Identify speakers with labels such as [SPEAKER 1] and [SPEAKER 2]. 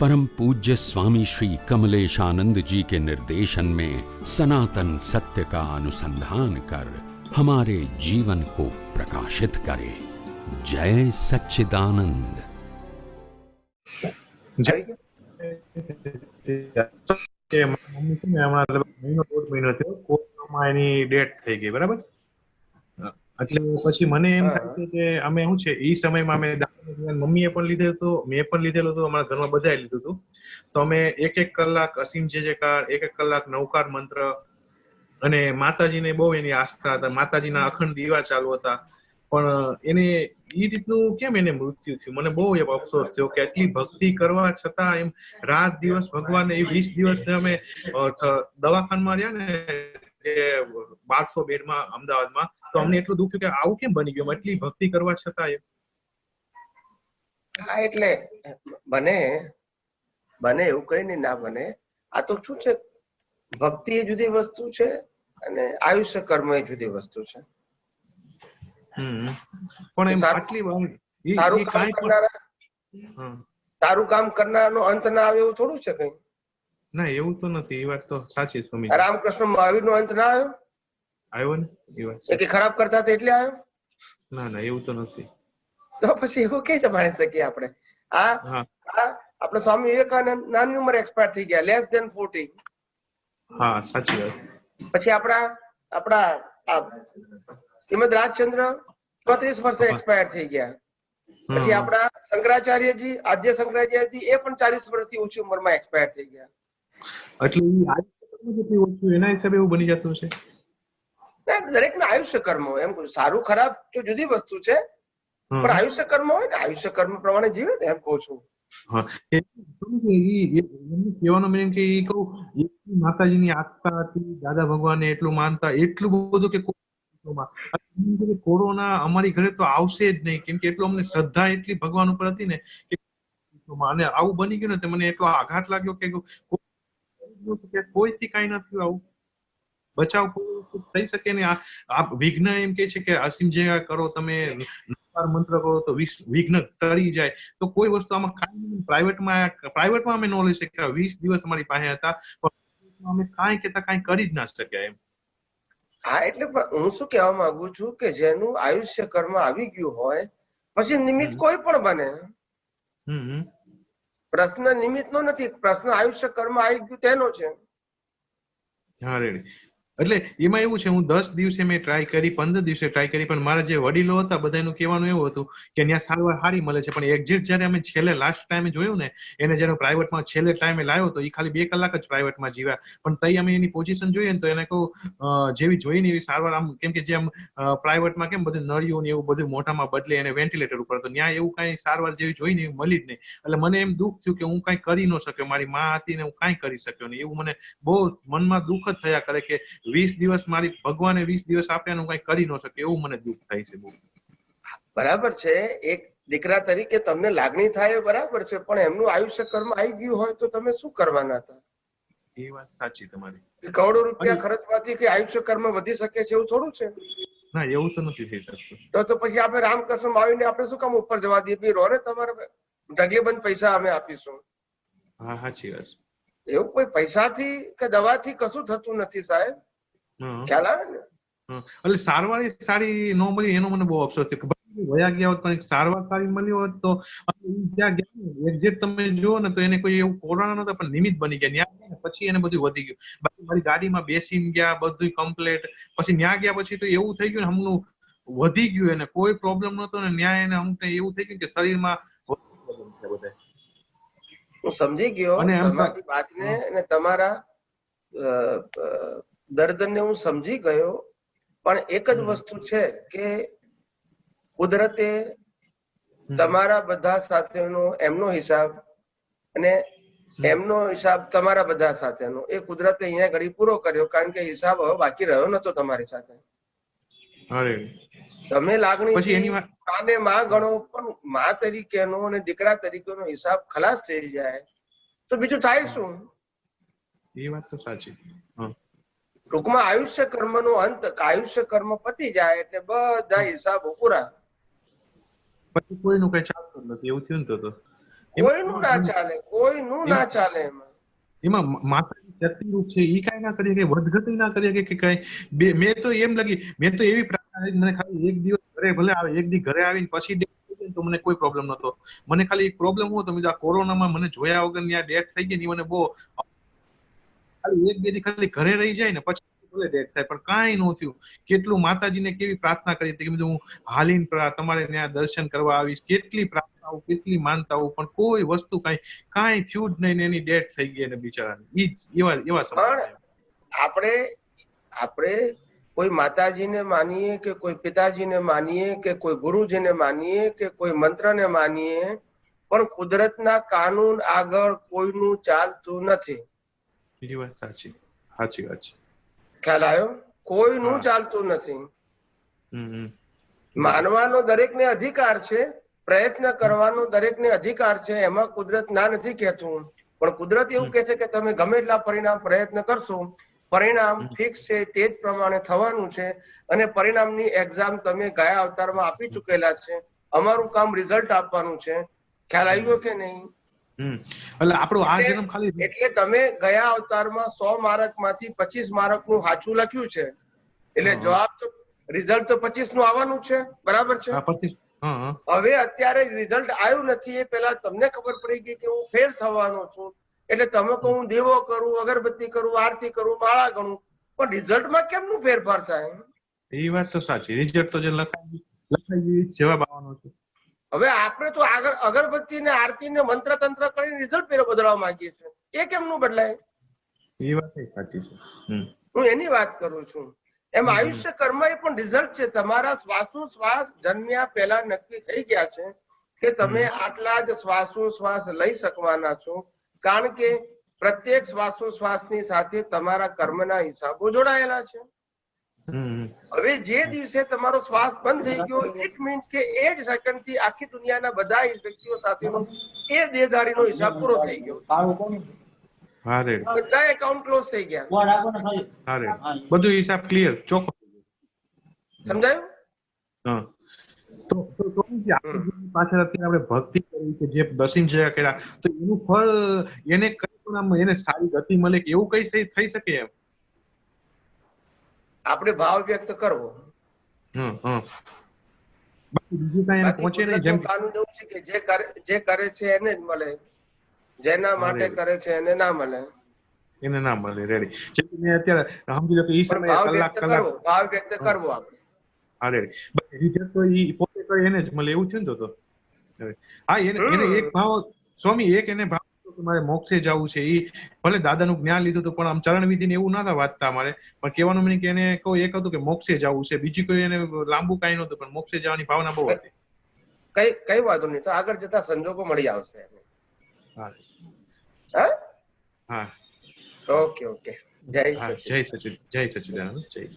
[SPEAKER 1] परम पूज्य स्वामी श्री कमलेशानंद जी के निर्देशन में सनातन सत्य का अनुसंधान कर हमारे जीवन को प्रकाशित करे जय सच्चिदानंद
[SPEAKER 2] આવી ગયું?
[SPEAKER 3] કે મારી મમ્મી છે ને હમણાં લગભગ મહિનો દોઢ મહિનો થયો કોરોનામાં એની ડેથ થઈ ગઈ બરાબર એટલે પછી મને એમ થાય કે અમે શું છે એ સમયમાં અમે મમ્મીએ પણ લીધેલું હતું મેં પણ લીધેલું હતું અમારા ઘરમાં બધાએ લીધું હતું. તો અમે એક એક કલાક અસીમ જે જે કાર એક એક કલાક નવકાર મંત્ર અને માતાજીને બહુ એની આસ્થા હતા. માતાજીના અખંડ દીવા ચાલુ હતા. પણ એને એ રીતનું કેમ એને મૃત્યુ થયું? મને બહુ એ અફસોસ થયો કે આટલી ભક્તિ કરવા છતાં એમ રાત દિવસ ભગવાન એ વીસ દિવસ અમે દવાખાનમાં રહ્યા ને બારસો બેડમાં અમદાવાદમાં તો અમને એટલું દુઃખ થયું કે આવું કેમ બની ગયું? એટલી ભક્તિ કરવા છતાં
[SPEAKER 2] હા એટલે બને બને એવું કઈ નહીં ના બને. આ તો શું છે? ભક્તિ એ જુદી વસ્તુ છે અને આયુષ્ય કર્મ એ જુદી વસ્તુ છે.
[SPEAKER 3] હમ. પણ એમ આટલી
[SPEAKER 2] તારું કામ કરનારા. તારું કામ કરનારનો અંત ના આવે એવું થોડું છે કઈ?
[SPEAKER 3] ના એવું તો નથી. એ વાત તો સાચી સ્વામી
[SPEAKER 2] રામકૃષ્ણ મહાવીર નો અંત ના આવ્યો?
[SPEAKER 3] આવ્યો ને? એ વાત
[SPEAKER 2] ખરાબ કરતા હતા એટલે આવ્યો?
[SPEAKER 3] ના ના એવું તો નથી.
[SPEAKER 2] તો પછી એવું કઈ તમારે શકીએ આપણે? આ આપણે સ્વામી વિવેકાનંદ નાની ઉંમર એક્સપાયર થઈ ગયા લેસ ધેન ફોર્ટી
[SPEAKER 3] હા સાચી વાત.
[SPEAKER 2] પછી આપણા આપણા શ્રીમદ રાજચંદ્ર ચોત્રીસ વર્ષે એક્સપાયર થઈ ગયા. પછી. આપણા શંકરાચાર્યજી આદ્ય શંકરાચાર્યજી એ પણ ચાલીસ વર્ષથી ઓછી ઉંમરમાં એક્સપાયર થઈ ગયા.
[SPEAKER 3] એટલે એના હિસાબે એવું બની જતું છે
[SPEAKER 2] દરેક ના આયુષ્ય કર્મ હોય. એમ સારું ખરાબ તો જુદી વસ્તુ છે પણ આયુષ્ય કર્મ હોય ને આયુષ્ય કર્મ પ્રમાણે જીવે ને એમ કહું છું.
[SPEAKER 3] કહેવાનો કે કહું માતાજીની આસ્થા હતી દાદા ભગવાનને એટલું માનતા એટલું બધું કે કોરોના અમારી ઘરે તો આવશે જ નહીં કેમ કે એટલું અમને શ્રદ્ધા એટલી ભગવાન ઉપર હતી ને કે અને આવું બની ગયું ને તે મને એટલો આઘાત લાગ્યો કે કોઈ- થી કોઈથી કાંઈ નથી આવું. બચાવ થઈ શકે ને? આ વિઘ્ન એમ કે છે કે અસીમ જે કરો તમે મંત્ર કરો તો વિઘ્ન ટળી જાય. તો કોઈ વસ્તુ આમાં કાંઈ પ્રાઇવેટમાં પ્રાઇવેટમાં અમે નોલેજ શક્યા. વીસ દિવસ અમારી પાસે હતા પણ અમે કાંઈ કેતા કાંઈ કરી જ ના શક્યા એમ.
[SPEAKER 2] હા એટલે હું શું કહેવા માંગુ છું કે જેનું આયુષ્ય કર્મ આવી ગયું હોય પછી નિમિત્ત કોઈ પણ બને. પ્રશ્ન નિમિત્ત નો નથી. પ્રશ્ન આયુષ્ય કર્મ આવી ગયું તેનો છે.
[SPEAKER 3] હા રેડી. એટલે એમાં એવું છે, હું દસ દિવસે મેં ટ્રાય કરી, પંદર દિવસે ટ્રાય કરી, પણ મારા જે વડીલો હતા બધાનું કહેવાનું એવું હતું કે ત્યાં સારવાર સારી મળે છે, પણ એક્ઝેક્ટ જયારે અમે છેલ્લે લાસ્ટ ટાઈમે જોયું ને, એને જયારે પ્રાઇવેટમાં છેલ્લે ટાઈમે લાવ્યો તો એ ખાલી બે કલાક જ પ્રાઇવેટમાં જીવ્યા. પણ તઈ અમે એની પોઝિશન જોઈએ ને તો એને કહું જેવી જોઈને એવી સારવાર આમ, કેમ કે જેમ પ્રાઇવેટમાં કેમ બધું નળિયું ને એવું બધું મોઢામાં બદલે એને વેન્ટિલેટર ઉપર તો ત્યાં એવું કાંઈ સારવાર જેવી જોઈને એવી મળી જ નહીં. એટલે મને એમ દુઃખ થયું કે હું કાંઈ કરી ન શક્યો, મારી માં હતી ને હું કાંઈ કરી શક્યો નહીં. એવું મને બહુ મનમાં દુઃખ જ થયા કરે કે વીસ દિવસ મારી ભગવાને વીસ દિવસ આપ્યા હું કાંઈ કરી ન શકે એવું મને દુઃખ થાય છે બહુ.
[SPEAKER 2] બરાબર છે. એક દીકરા તરીકે તમને લાગણી થાય બરાબર છે પણ એમનું આયુષ્ય કર્મ આવી ગયું હોય તો તમે શું કરવાના હતા?
[SPEAKER 3] એ વાત સાચી તમારી.
[SPEAKER 2] કરોડો રૂપિયા ખર્ચવાથી કે આયુષ્ય કર્મ વધી શકે છે એવું થોડું છે?
[SPEAKER 3] ના એવું તો નથી થઈ શકતું.
[SPEAKER 2] તો તો પછી આપણે રામકૃષ્ણ આવીને આપણે શું કામ ઉપર જવા દઈએ? રો ને તમારે ઢગલીબંધ પૈસા અમે આપીશું.
[SPEAKER 3] હા સાચી વાત
[SPEAKER 2] એવું કોઈ પૈસાથી કે દવાથી કશું થતું નથી સાહેબ. ખ્યાલ આવે ને?
[SPEAKER 3] એટલે સારવાર સારી ન મળી એનો મને બહુ અફસોસ થયો વયા ગયા હોત પણ સારવાર સારી મળી હોત તો ત્યાં ગયા એક્ઝેક્ટ તમે જુઓ ને તો એને કોઈ એવું કોરોના નતો પણ નિમિત્ત બની ગયા. ન્યા ગયા પછી એને બધું વધી ગયું. બાકી મારી ગાડીમાં બેસીને ગયા બધું કમ્પ્લેટ પછી ન્યા ગયા પછી તો એવું થઈ ગયું ને હમનું વધી ગયું એને. કોઈ પ્રોબ્લેમ નતો ને ન્યા એને અમુક એવું થઈ ગયું કે શરીરમાં
[SPEAKER 2] હું સમજી ગયો
[SPEAKER 3] અને
[SPEAKER 2] તમારી વાતને અને તમારા દર્દને હું સમજી ગયો પણ એક જ વસ્તુ છે કે કુદરતે તમારા બધા સાથેનો એમનો હિસાબ અને એમનો હિસાબ તમારા બધા સાથેનો. એ કુદરતે અહીંયા ઘડી પૂરો કર્યો કારણ કે હિસાબ હવે બાકી રહ્યો નતો તમારી સાથે. તમે લાગણી માને માં ગણો પણ માં તરીકેનો અને દીકરા તરીકેનો હિસાબ ખલાસ થઈ જાય. તો બીજું થાય શું?
[SPEAKER 3] એ વાત તો સાચી.
[SPEAKER 2] ટૂંકમાં આયુષ્ય કર્મનો અંત આયુષ્ય કર્મ પતી જાય એટલે બધા હિસાબો પૂરા.
[SPEAKER 3] પછી કોઈનું કઈ ચાલતું નથી એવું થયું ને તો તો.
[SPEAKER 2] કોઈનું ના ચાલે કોઈનું ના ચાલે એમાં.
[SPEAKER 3] એમાં માતાજી શક્તિરૂપ છે ઈ કાંઈ ના કરીએ કે વધઘટી ના કરીએ કે કઈ બે મેં તો એમ લાગી મેં તો એવી પ્રાર્થના મને ખાલી એક દિવસ ઘરે ભલે આવે એક દી ઘરે આવીને પછી તો મને કોઈ પ્રોબ્લેમ નતો મને ખાલી પ્રોબ્લેમ હું તમે આ કોરોનામાં મને જોયા વગરની આ ડેથ થઈ ગઈ ની મને બહુ ખાલી એક બે દી ખાલી ઘરે રહી જાય ને પછી ભલે ડેટ થાય પણ કાંઈ ન થયું. કેટલું માતાજીને કેવી પ્રાર્થના કરી હતી કે હું હાલીન તમારે ત્યાં દર્શન કરવા આવીશ. કેટલી પ્રાર્થનાઓ કેટલી માનતાઓ પણ કોઈ વસ્તુ કાંઈ કાંઈ થયું જ નહીં ને એની ડેટ થઈ ગઈ ને બિચારાની. ઈ એવા એવા સમય
[SPEAKER 2] આપણે આપણે કોઈ માતાજીને માનીએ કે કોઈ પિતાજીને માનીએ કે કોઈ ગુરુજીને માનીએ કે કોઈ મંત્રને માનીએ પણ કુદરતના કાનૂન આગળ કોઈનું ચાલતું નથી.
[SPEAKER 3] એ વાત સાચી. સાચી વાત છે.
[SPEAKER 2] ખ્યાલ આવ્યો? કોઈનું ચાલતું નથી. માનવાનો દરેકને અધિકાર છે પ્રયત્ન કરવાનો દરેકને અધિકાર છે એમાં કુદરત ના નથી કહેતું. પણ કુદરત એવું કહે છે કે તમે ગમે એટલા પરિણામ પ્રયત્ન કરશો પરિણામ. ફિક્સ છે તે જ પ્રમાણે થવાનું છે અને પરિણામની એક્ઝામ તમે ગયા અવતારમાં આપી ચૂકેલા છે. અમારું કામ રિઝલ્ટ આપવાનું છે. ખ્યાલ આવ્યો કે નહીં?
[SPEAKER 3] એટલે આપણો આ જન્મ ખાલી
[SPEAKER 2] એટલે તમે ગયા અવતારમાં સો માર્કમાંથી પચીસ માર્કનું સાચું લખ્યું છે. એટલે જવાબ તો રિઝલ્ટ તો પચીસનું આવવાનું છે. બરાબર છે? હવે અત્યારે રિઝલ્ટ આવ્યું નથી એ પહેલા તમને ખબર પડી ગઈ કે હું ફેલ થવાનો છું. એટલે તમે કહો હું દેવો કરું અગરબત્તી કરું આરતી કરું માળા ગણું. પણ રિઝલ્ટમાં કેમનું ફેરફાર થાય?
[SPEAKER 3] એ વાત તો સાચી. રિઝલ્ટ તો જે લખાઈ લખાઈ જવાબ આવવાનો છે.
[SPEAKER 2] હવે આપણે તો આગળ અગરબત્તી ને આરતી ને મંત્ર તંત્ર કરીને રિઝલ્ટ પેલો બદલાવા માંગીએ છીએ. એ કેમનું બદલાય?
[SPEAKER 3] એ વાત સાચી છે.
[SPEAKER 2] હું એની વાત કરું છું. એમ આયુષ્ય કર્મ એ પણ રિઝલ્ટ છે. તમારા શ્વાસોશ્વાસ જન્મ્યા પહેલા નક્કી થઈ ગયા છે કે તમે આટલા જ શ્વાસોશ્વાસ લઈ શકવાના છો. કારણ કે પ્રત્યેક શ્વાસો શ્વાસની સાથે તમારા કર્મના હિસાબો જોડાયેલા છે. હવે જે દિવસે તમારો શ્વાસ બંધ થઈ ગયો ઇટ મીન્સ કે એ જ સેકન્ડથી આખી દુનિયાના બધા વ્યક્તિઓ સાથેનો એ દેહધારીનો હિસાબ પૂરો થઈ ગયો. બધા એકાઉન્ટ ક્લોઝ થઈ ગયા.
[SPEAKER 3] બધું હિસાબ ક્લિયર ચોખ્ખો.
[SPEAKER 2] સમજાયું?
[SPEAKER 3] હા. તો પાછળ અત્યારે આપણે ભક્તિ કરી કે જે દર્શન જયા કર્યા તો એનું ફળ એને કઈ પણ આમ એને સારી ગતિ મળે કે એવું કઈ થઈ શકે એમ?
[SPEAKER 2] આપણે ભાવ વ્યક્ત કરવો. કાનૂન એવું છે કે જે કરે જે કરે છે એને જ મળે. જેના માટે કરે છે એને ના મળે.
[SPEAKER 3] એને ના મળે રેડી મેં અત્યારે સમજી લો કે ઈ સમયે
[SPEAKER 2] ભાવ
[SPEAKER 3] કલાક
[SPEAKER 2] વ્યક્ત
[SPEAKER 3] કલાક
[SPEAKER 2] કરવો ભાવ વ્યક્ત કરવો આપણે.
[SPEAKER 3] હા રેડી બસ રિઝલ્ટ તો ઈ પોતે કરે એને જ મળે એવું છે ને તો તો? હા એને એને એક ભાવ સ્વામી એક એને ભાવ કે મારે મોક્ષે જવું છે એ ભલે દાદાનું જ્ઞાન લીધું હતું પણ આમ ચરણવિધિ ને એવું નતા વાંચતા મારે પણ કહેવાનું મને કે એને કહું એક હતું કે મોક્ષે જવું છે. બીજી કોઈ એને લાંબુ કાંઈ નહોતું પણ મોક્ષે જવાની ભાવના બહુ હતી.
[SPEAKER 2] કઈ કઈ વાંધો નહીં. તો આગળ જતા સંજોગો મળી આવશે.
[SPEAKER 3] હા.
[SPEAKER 2] હા? Okay okay. જય સચિન.
[SPEAKER 3] જય સચિન જય સચિદાનંદ જય